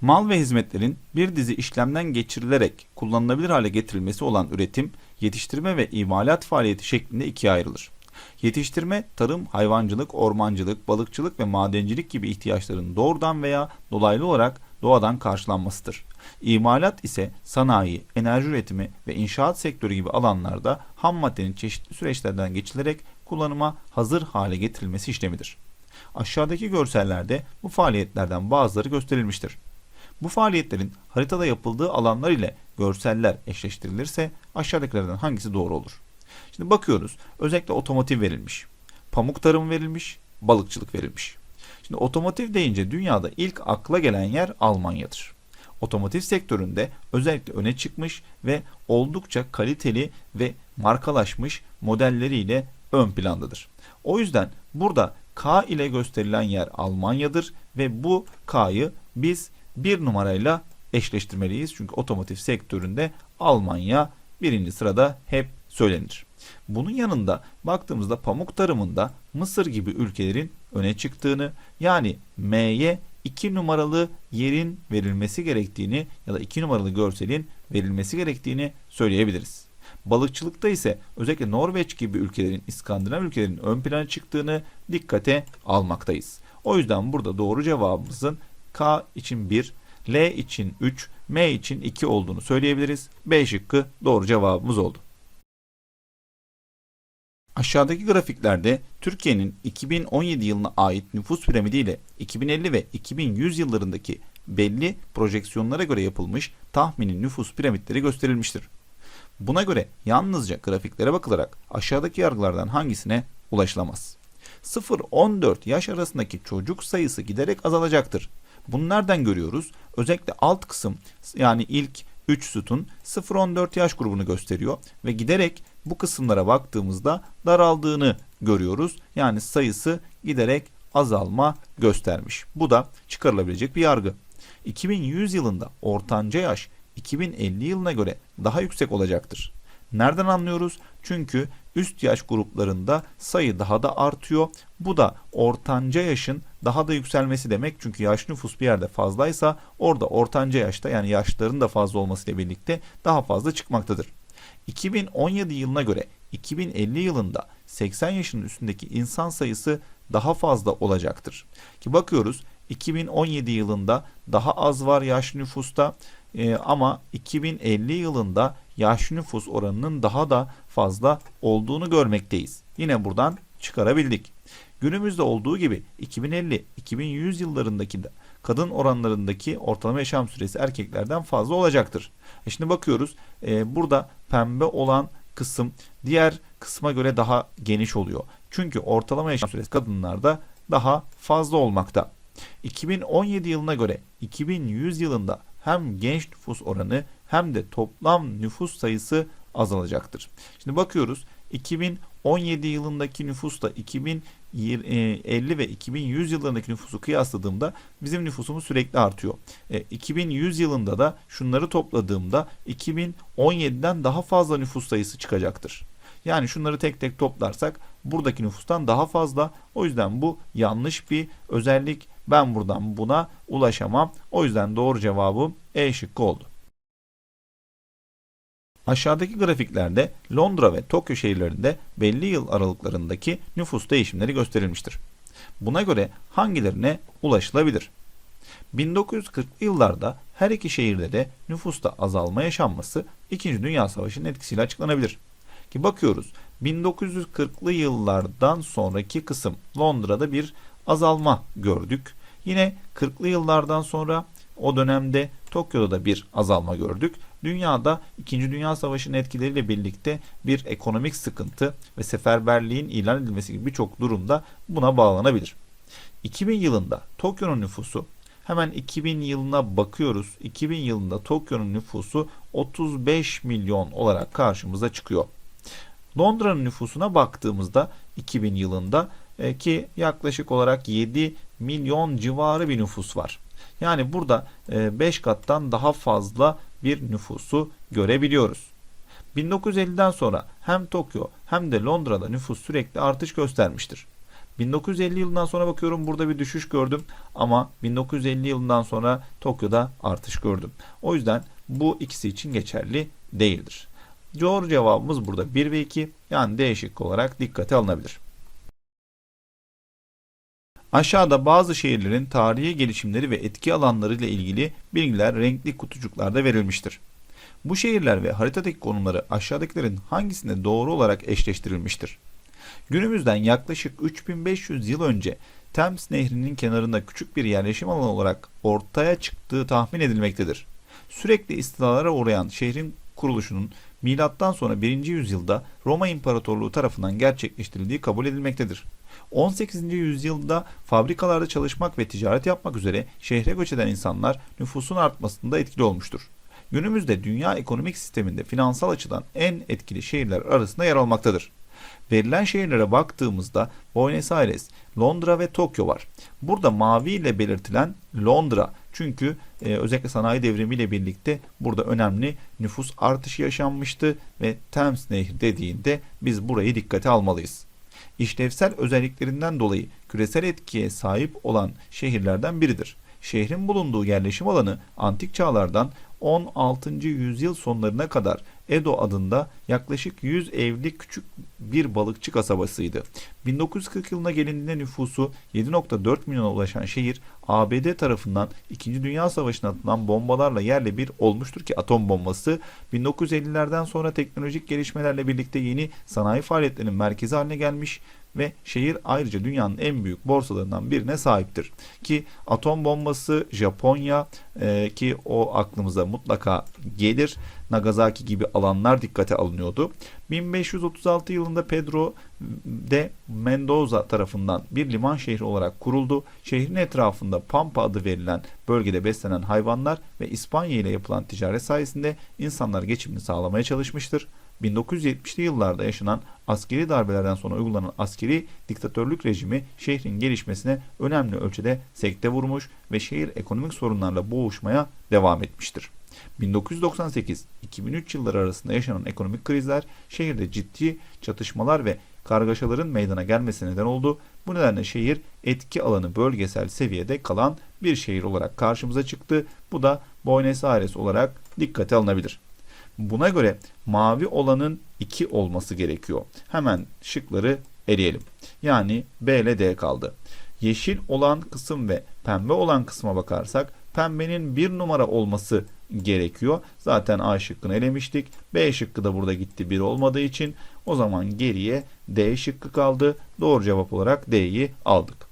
Mal ve hizmetlerin bir dizi işlemden geçirilerek kullanılabilir hale getirilmesi olan üretim, yetiştirme ve imalat faaliyeti şeklinde ikiye ayrılır. Yetiştirme, tarım, hayvancılık, ormancılık, balıkçılık ve madencilik gibi ihtiyaçların doğrudan veya dolaylı olarak doğadan karşılanmasıdır. İmalat ise sanayi, enerji üretimi ve inşaat sektörü gibi alanlarda ham maddenin çeşitli süreçlerden geçilerek kullanıma hazır hale getirilmesi işlemidir. Aşağıdaki görsellerde bu faaliyetlerden bazıları gösterilmiştir. Bu faaliyetlerin haritada yapıldığı alanlar ile görseller eşleştirilirse aşağıdakilerden hangisi doğru olur? Şimdi bakıyoruz. Özellikle otomotiv verilmiş. Pamuk tarımı verilmiş. Balıkçılık verilmiş. Şimdi otomotiv deyince dünyada ilk akla gelen yer Almanya'dır. Otomotiv sektöründe özellikle öne çıkmış ve oldukça kaliteli ve markalaşmış modelleriyle ön plandadır. O yüzden burada K ile gösterilen yer Almanya'dır ve bu K'yı biz bir numarayla eşleştirmeliyiz. Çünkü otomotiv sektöründe Almanya birinci sırada hep söylenir. Bunun yanında baktığımızda pamuk tarımında Mısır gibi ülkelerin öne çıktığını yani M'ye 2 numaralı yerin verilmesi gerektiğini ya da 2 numaralı görselin verilmesi gerektiğini söyleyebiliriz. Balıkçılıkta ise özellikle Norveç gibi ülkelerin, İskandinav ülkelerin ön plana çıktığını dikkate almaktayız. O yüzden burada doğru cevabımızın K için 1, L için 3, M için 2 olduğunu söyleyebiliriz. B şıkkı doğru cevabımız oldu. Aşağıdaki grafiklerde Türkiye'nin 2017 yılına ait nüfus piramidi ile 2050 ve 2100 yıllarındaki belli projeksiyonlara göre yapılmış tahmini nüfus piramitleri gösterilmiştir. Buna göre yalnızca grafiklere bakılarak aşağıdaki yargılardan hangisine ulaşılamaz? 0-14 yaş arasındaki çocuk sayısı giderek azalacaktır. Bunu nereden görüyoruz? Özellikle alt kısım yani ilk 3 sütun 0-14 yaş grubunu gösteriyor ve giderek bu kısımlara baktığımızda daraldığını görüyoruz. Yani sayısı giderek azalma göstermiş. Bu da çıkarılabilecek bir yargı. 2100 yılında ortanca yaş 2050 yılına göre daha yüksek olacaktır. Nereden anlıyoruz? Çünkü üst yaş gruplarında sayı daha da artıyor. Bu da ortanca yaşın daha da yükselmesi demek. Çünkü yaş nüfus bir yerde fazlaysa orada ortanca yaşta yani yaşların da fazla olmasıyla birlikte daha fazla çıkmaktadır. 2017 yılına göre 2050 yılında 80 yaşının üstündeki insan sayısı daha fazla olacaktır. Ki bakıyoruz 2017 yılında daha az var yaş nüfusta e, ama 2050 yılında yaş nüfus oranının daha da fazla olduğunu görmekteyiz. Yine buradan çıkarabildik. Günümüzde olduğu gibi 2050-2100 yıllarındaki de kadın oranlarındaki ortalama yaşam süresi erkeklerden fazla olacaktır. E şimdi bakıyoruz e, burada pembe olan kısım diğer kısma göre daha geniş oluyor. Çünkü ortalama yaşam süresi kadınlarda daha fazla olmakta. 2017 yılına göre 2100 yılında hem genç nüfus oranı hem de toplam nüfus sayısı azalacaktır. Şimdi bakıyoruz 2017 yılındaki nüfusla 2050 ve 2100 yıllarındaki nüfusu kıyasladığımda bizim nüfusumuz sürekli artıyor. 2100 yılında da şunları topladığımda 2017'den daha fazla nüfus sayısı çıkacaktır. Yani şunları tek tek toplarsak buradaki nüfustan daha fazla. O yüzden bu yanlış bir özellik. Ben buradan buna ulaşamam. O yüzden doğru cevabım E şıkkı oldu. Aşağıdaki grafiklerde Londra ve Tokyo şehirlerinde belli yıl aralıklarındaki nüfus değişimleri gösterilmiştir. Buna göre hangilerine ulaşılabilir? 1940'lı yıllarda her iki şehirde de nüfusta azalma yaşanması 2. Dünya Savaşı'nın etkisiyle açıklanabilir. Ki bakıyoruz 1940'lı yıllardan sonraki kısım Londra'da bir azalma gördük. Yine 40'lı yıllardan sonra o dönemde Tokyo'da da bir azalma gördük. Dünyada 2. Dünya Savaşı'nın etkileriyle birlikte bir ekonomik sıkıntı ve seferberliğin ilan edilmesi gibi birçok durumda buna bağlanabilir. 2000 yılında Tokyo'nun nüfusu hemen 2000 yılına bakıyoruz. 2000 yılında Tokyo'nun nüfusu 35 milyon olarak karşımıza çıkıyor. Londra'nın nüfusuna baktığımızda 2000 yılında e, ki yaklaşık olarak 7 milyon civarı bir nüfus var. Yani burada 5 e, kattan daha fazla bir nüfusu görebiliyoruz. 1950'den sonra hem Tokyo hem de Londra'da nüfus sürekli artış göstermiştir. 1950 yılından sonra bakıyorum burada bir düşüş gördüm ama 1950 yılından sonra Tokyo'da artış gördüm. O yüzden bu ikisi için geçerli değildir. Doğru cevabımız burada 1 ve 2 yani D şıkkı olarak dikkate alınabilir. Aşağıda bazı şehirlerin tarihi gelişimleri ve etki alanları ile ilgili bilgiler renkli kutucuklarda verilmiştir. Bu şehirler ve haritadaki konumları aşağıdakilerin hangisinde doğru olarak eşleştirilmiştir? Günümüzden yaklaşık 3500 yıl önce Thames Nehri'nin kenarında küçük bir yerleşim alanı olarak ortaya çıktığı tahmin edilmektedir. Sürekli istilalara uğrayan şehrin kuruluşunun milattan sonra 1. yüzyılda Roma İmparatorluğu tarafından gerçekleştirildiği kabul edilmektedir. 18. yüzyılda fabrikalarda çalışmak ve ticaret yapmak üzere şehre göç eden insanlar nüfusun artmasında etkili olmuştur. Günümüzde dünya ekonomik sisteminde finansal açıdan en etkili şehirler arasında yer almaktadır. Verilen şehirlere baktığımızda Buenos Aires, Londra ve Tokyo var. Burada mavi ile belirtilen Londra. Çünkü e, özellikle sanayi devrimiyle birlikte burada önemli nüfus artışı yaşanmıştı ve Thames Nehri dediğinde biz burayı dikkate almalıyız. İşlevsel özelliklerinden dolayı küresel etkiye sahip olan şehirlerden biridir. Şehrin bulunduğu yerleşim alanı antik çağlardan 16. yüzyıl sonlarına kadar Edo adında yaklaşık 100 evli küçük bir balıkçı kasabasıydı. 1940 yılına gelindiğinde nüfusu 7.4 milyona ulaşan şehir ABD tarafından 2. Dünya Savaşı'na atılan bombalarla yerle bir olmuştur ki atom bombası 1950'lerden sonra teknolojik gelişmelerle birlikte yeni sanayi faaliyetlerinin merkezi haline gelmiş ve şehir ayrıca dünyanın en büyük borsalarından birine sahiptir. Ki atom bombası Japonya e, ki o aklımıza mutlaka gelir. Nagasaki gibi alanlar dikkate alınıyordu. 1536 yılında Pedro de Mendoza tarafından bir liman şehri olarak kuruldu. Şehrin etrafında Pampa adı verilen bölgede beslenen hayvanlar ve İspanya ile yapılan ticaret sayesinde insanlar geçimini sağlamaya çalışmıştır. 1970'li yıllarda yaşanan askeri darbelerden sonra uygulanan askeri diktatörlük rejimi şehrin gelişmesine önemli ölçüde sekte vurmuş ve şehir ekonomik sorunlarla boğuşmaya devam etmiştir. 1998-2003 yılları arasında yaşanan ekonomik krizler şehirde ciddi çatışmalar ve kargaşaların meydana gelmesine neden oldu. Bu nedenle şehir etki alanı bölgesel seviyede kalan bir şehir olarak karşımıza çıktı. Bu da Buenos Aires olarak dikkate alınabilir. Buna göre mavi olanın 2 olması gerekiyor. Hemen şıkları eleyelim. Yani B ile D kaldı. Yeşil olan kısım ve pembe olan kısma bakarsak pembenin bir numara olması gerekiyor. Zaten A şıkkını elemiştik. B şıkkı da burada gitti bir olmadığı için o zaman geriye D şıkkı kaldı. Doğru cevap olarak D'yi aldık.